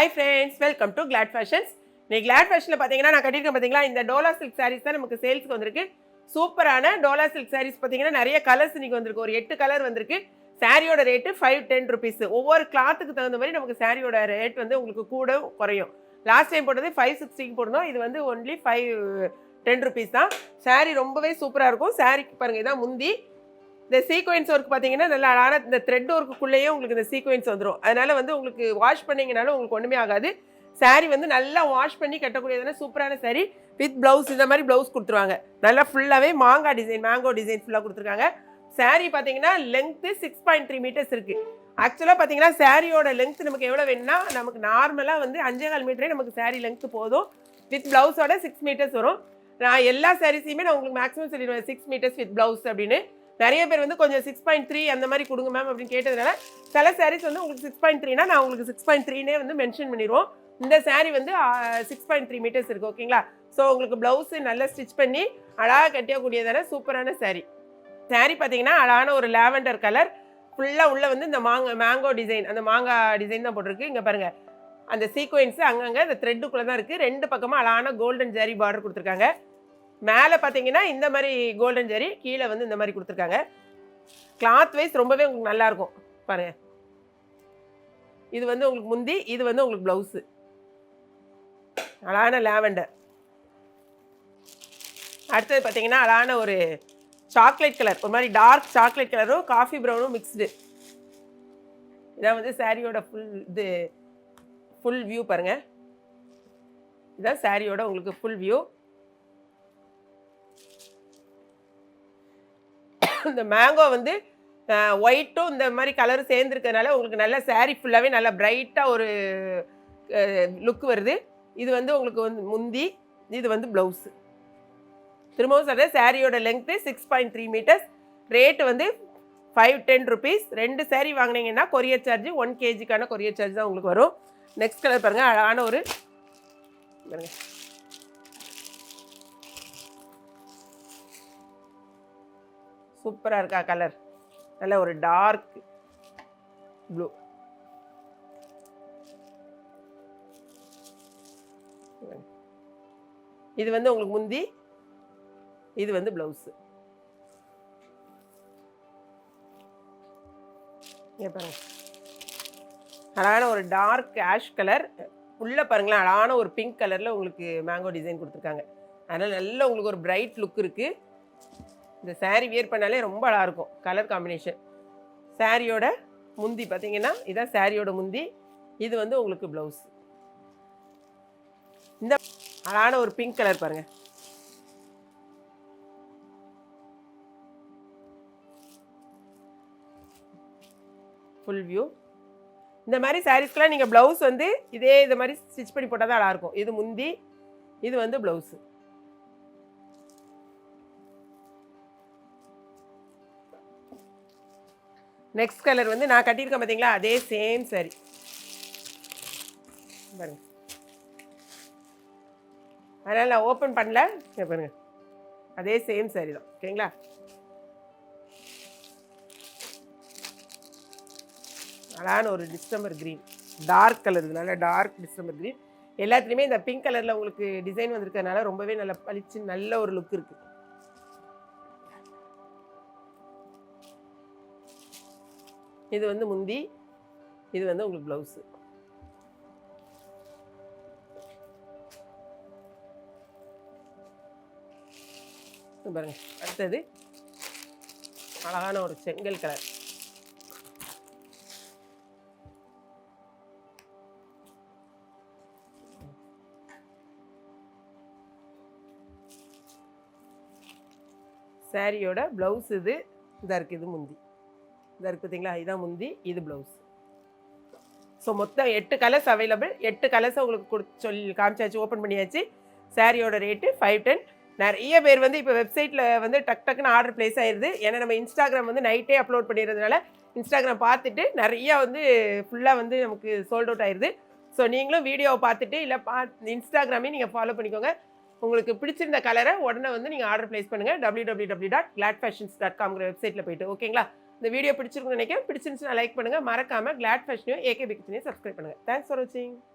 Hi friends welcome to Glad Fashions இன்னைக்கு Claude ஃபேஷனில் பார்த்தீங்கன்னா நான் கட்டியிருக்கேன் பார்த்தீங்களா இந்த டோலா சில்க் சாரீஸ் தான் நமக்கு சேல்ஸ்க்கு வந்திருக்கு. சூப்பரான டோலா சில்க் சாரீஸ் பார்த்தீங்கன்னா நிறைய கலர்ஸ் இன்னைக்கு வந்திருக்கு. ஒரு எட்டு கலர் வந்திருக்கு. சாரியோட ரேட்டு ஃபைவ் டென் ருபீஸ் ஒவ்வொரு கிளாத்துக்கு தகுந்த மாதிரி நமக்கு சாரியோட ரேட் வந்து உங்களுக்கு கூட குறையும். லாஸ்ட் டைம் போட்டது ஃபைவ் சிக்ஸ்டிக்கு போடணும் இது வந்து ஒன்லி ஃபைவ் டென் ருபீஸ் தான். சாரீ ரொம்பவே சூப்பராக இருக்கும். சாரிக்கு பாருங்கள் இதான் முந்தி. இந்த சீக்வென்ஸ் ஒர்க் பார்த்தீங்கன்னா நல்லா அழகான இந்த த்ரெட் ஒர்க்குள்ளேயே உங்களுக்கு இந்த சீக்வென்ஸ் வந்துடும் அதனால் வந்து உங்களுக்கு வாஷ் பண்ணிங்கனாலும் உங்களுக்கு ஒன்றுமே ஆகாது. சாரீ வந்து நல்லா வாஷ் பண்ணி கட்டக்கூடியதான சூப்பரான saree வித் ப்ளவுஸ் இந்த மாதிரி ப்ளவுஸ் கொடுத்துருவாங்க. நல்லா ஃபுல்லாகவே மாங்காய் டிசைன் மேங்கோ டிசைன் ஃபுல்லாக கொடுத்துருக்காங்க. saree பார்த்தீங்கன்னா length six point three meters இருக்குது ஆக்சுவலாக பார்த்தீங்கன்னா சாரியோட லென்த் நமக்கு எவ்வளோ வேணும்னா நமக்கு நார்மலாக வந்து அஞ்சே கால் மீட்டரே நமக்கு சாரீ லென்த்து போதும். வித் ப்ளவுஸோட சிக்ஸ் மீட்டர்ஸ் வரும். நான் எல்லா சாரீஸையுமே நான் உங்களுக்கு மேக்ஸிமம் சொல்லிடுவேன். சிக்ஸ் மீட்டர்ஸ் வித் ப்ளவுஸ் அப்படின்னு. நிறைய பேர் வந்து கொஞ்சம் சிக்ஸ் பாயிண்ட் த்ரீ அந்த மாதிரி கொடுங்க மேம் அப்படின்னு கேட்டதுனால சில சாரீஸ் வந்து உங்களுக்கு சிக்ஸ் பாயிண்ட் த்ரீனா நான் உங்களுக்கு சிக்ஸ் பாயிண்ட் த்ரீனே வந்து மென்ஷன் பண்ணிடுவோம். இந்த சாரீ வந்து சிக்ஸ் பாயிண்ட் த்ரீ மீட்டர்ஸ் இருக்குது ஓகேங்களா ஸோ உங்களுக்கு ப்ளவுஸு நல்லா ஸ்டிச் பண்ணி அழகாக கட்டியக்கூடியதான சூப்பரான சாரீ சாரீ பார்த்தீங்கன்னா அழகான ஒரு லாவெண்டர் கலர் ஃபுல்லாக உள்ளே வந்து இந்த மாங்க மேங்கோ டிசைன் அந்த மாங்காய் டிசைன் தான் போட்டிருக்கு. இங்கே பாருங்கள் அந்த சீக்வென்ஸு அங்கங்கே இந்த த்ரெட்டுக்குள்ளே தான் இருக்குது ரெண்டு பக்கமும் அழகான கோல்டன் ஜாரி பார்டர் கொடுத்துருக்காங்க. மேலே பார்த்தீங்கன்னா இந்த மாதிரி கோல்டன் ஜரி கீழே வந்து இந்த மாதிரி கொடுத்துருக்காங்க. கிளாத் வைஸ் ரொம்பவே உங்களுக்கு நல்லா இருக்கும். இது வந்து உங்களுக்கு முந்தி இது வந்து உங்களுக்கு ப்ளவுஸு அழகான லேவெண்டர். அடுத்தது பார்த்தீங்கன்னா அழகான ஒரு சாக்லேட் கலர் ஒரு மாதிரி டார்க் சாக்லேட் கலரும் காஃபி ப்ரௌனும் மிக்ஸ்டு இதான் வந்து சாரியோட ஃபுல் இது ஃபுல் வியூ பாருங்கள் இதான் சாரியோட உங்களுக்கு ஃபுல் வியூ இந்த மேங்கோ வந்து ஒயிட்டும் இந்த மாதிரி கலரும் சேர்ந்துருக்கறனால உங்களுக்கு நல்ல சேரீ ஃபுல்லாகவே நல்லா பிரைட்டாக ஒரு லுக் வருது. இது வந்து உங்களுக்கு வந்து முந்தி இது வந்து ப்ளவுஸு திரும்பவும் சொல்கிறேன் சாரியோட length six point three meters rate வந்து ஃபைவ் டென் ருபீஸ் ரெண்டு சேரீ வாங்கினீங்கன்னா கொரியர் சார்ஜ் ஒன் கேஜிக்கான கொரியர் சார்ஜ் தான் உங்களுக்கு வரும். நெக்ஸ்ட் கலர் பாருங்கள் அழகான ஒரு பாருங்கள் சூப்பராக இருக்கா கலர்? நல்ல ஒரு டார்க் ப்ளூ. இது வந்து உங்களுக்கு முந்தி இது வந்து ப்ளவுஸு இங்கே பாருங்க. அழகான ஒரு டார்க் ஆஷ் கலர். உள்ளே பாருங்களேன் அழகான ஒரு பிங்க் கலரில் உங்களுக்கு மேங்கோ டிசைன் கொடுத்துருக்காங்க. அதனால் நல்ல உங்களுக்கு ஒரு பிரைட் லுக் இருக்குது இந்த சேரீ வியர் பண்ணாலே ரொம்ப அழகாக இருக்கும். கலர் காம்பினேஷன் சாரியோட முந்தி பார்த்தீங்கன்னா இதான் சாரியோட முந்தி. இது வந்து உங்களுக்கு ப்ளவுஸ் இந்த அழகான ஒரு பிங்க் கலர் பாருங்கள் ஃபுல் வியூ இந்த மாதிரி சாரீஸ்க்கெலாம் நீங்கள் ப்ளவுஸ் வந்து இதே இது மாதிரி ஸ்டிச் பண்ணி போட்டால் தான் அழகாக இது முந்தி இது வந்து ப்ளவுஸு நெக்ஸ்ட் கலர் வந்து நான் கட்டியிருக்கேன் பார்த்தீங்களா அதே சேம் saree. பாருங்க. அதனால் நான் ஓப்பன் பண்ணல. இங்க பாருங்க. அதே சேம் saree தான். ஓகேங்களா? அழகான ஒரு டிசம்பர் க்ரீன் டார்க் கலர் இதனால டார்க் டிசம்பர் க்ரீன் எல்லாத்துலேயுமே இந்த பிங்க் கலரில் உங்களுக்கு டிசைன் வந்திருக்கறனால ரொம்பவே நல்ல பளிச்சு நல்ல ஒரு லுக் இருக்குது இது வந்து முந்தி இது வந்து உங்களுக்கு ப்ளவுஸு பாருங்க. அடுத்தது அழகான ஒரு செங்கல் கலர். சாரியோட ப்ளவுஸ் இது இதாக இருக்குது இது முந்தி. இதாக இருக்குது பார்த்தீங்களா? இதான் முந்தி இது ப்ளவுஸ் ஸோ மொத்தம் எட்டு கலர்ஸ் அவைலபிள் எட்டு கலர்ஸ் உங்களுக்கு கொடு சொல்லி காமிச்சாச்சு ஓப்பன் பண்ணியாச்சு. சாரியோட ரேட்டு ஃபைவ் டென் நிறைய பேர் வந்து இப்போ வெப்சைட்டில் வந்து டக் டக்குன்னு ஆர்டர் ப்ளேஸ் ஆயிடுது ஏன்னா நம்ம இன்ஸ்டாகிராம் வந்து நைட்டே அப்லோட் பண்ணிடுறதுனால இன்ஸ்டாகிராம் பார்த்துட்டு நிறையா வந்து ஃபுல்லாக வந்து நமக்கு சோல்ட் அவுட் ஆயிடுது ஸோ நீங்களும் வீடியோவை பார்த்துட்டு இல்லை பா இன்ஸ்டாகிராமே நீங்கள் ஃபாலோ பண்ணிக்கோங்க. உங்களுக்கு பிடிச்சிருந்த கலரை உடனே வந்து நீங்கள் ஆர்டர் ப்ளேஸ் பண்ணுங்கள் W W W dot Glad Fashions dot காம்ங்கிற வெப்சைட்டில் போயிட்டு ஓகேங்களா இந்த வீடியோ பிடிச்சிருக்குன்னு நினைக்கிறேன். பிடிச்சிருந்துச்சுன்னா லைக் பண்ணுங்கள் மறக்காமல் கிளாட் ஃபேஷனையும் ஏகே பிக்சனையும் சப்ஸ்கிரைப் பண்ணுங்கள் தேங்க்ஸ் ஃபார் வாட்சிங்